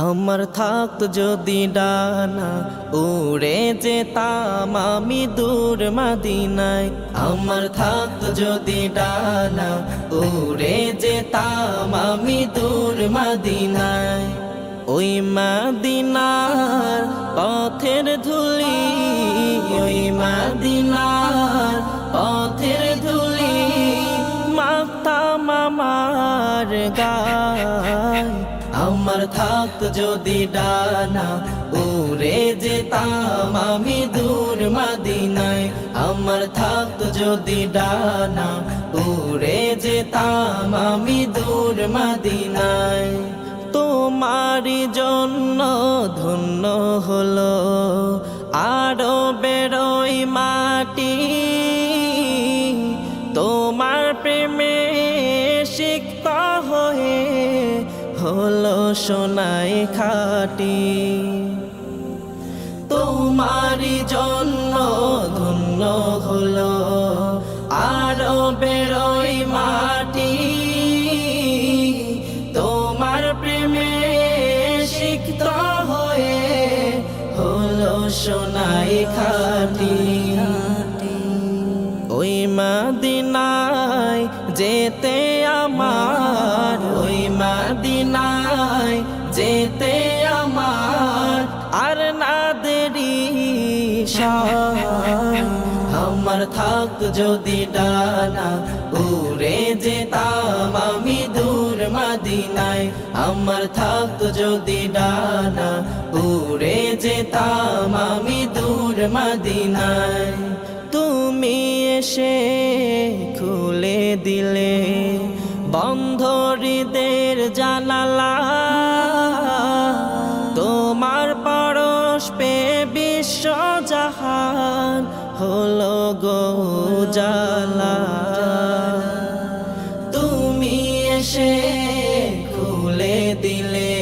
আমার থাকত যদি ডানা উড়ে যেতাম আমি দূর মাদিনায়। আমার থাকত যদি ডানা উড়ে যেতাম আমি দূর মাদিনায়। ওই মাদিনার পথের ধুলি, ওই মাদিনার পথের ধুলি মাতাম আমার গায়। আমার থাক যদি ডানা উড়ে যেতাম আমি দূর মাদিনায়। আমার থাকত যদি ডানা উড়ে যেতাম আমি দূর মাদিনায়। তোমারই জন্য ধন্য হলো আরও বেরোই মাটি। তোমার প্রেমে হয়ে হলো সোনাই খাটি। তোমারই জন্য ধন্য হলো আরও বেরোই মাটি। তোমার প্রেমে সিক্ত হয়ে হলো সোনাই খাটি। যেতে আমার, ওই মাদিনায় যেতে আমার, আর না দেরি। আমার থাকত যদি ডানা উড়ে যেতাম আমি দূর মাদিনায় আমার থাকত যদি ডানা উড়ে যেতাম আমি দূর মাদিনায় তুমি এসে খুলে দিলে বন্ধ হৃদের জানালা, তোমার পরশ পে বিশ্ব জাহান হলো গো তুমি এসে খুলে দিলে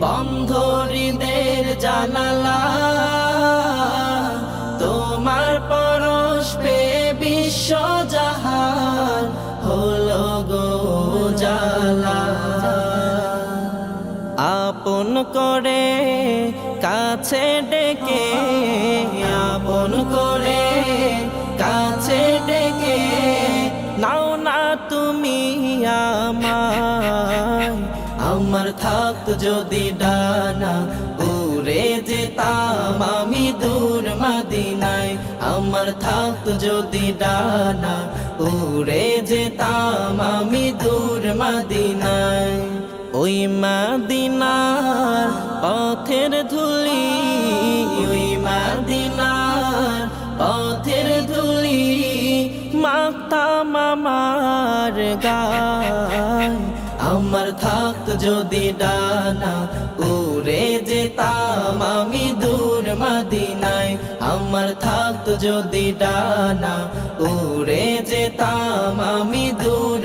বন্ধ হৃদের জানালা করে, কাছে ডেকে, আপন করে, কাছে ডেকে, নাও না তুমি আমায়। আমার থাক যদি ডানা, উড়ে যেতাম আমি দূর মাদিনায়। আমার থাক যদি ডানা, উড়ে যেতাম আমি দূর মাদিনায়। ওই মাদিনার পথের ধুলি, ওই মাদিনার পথের ধুলি মাতাম আমার গায়। আমার থাকত যদি ডানা উড়ে যেতাম আমি দূর মাদিনায়। আমার থাকত যদি ডানা উড়ে যেতাম আমি দূর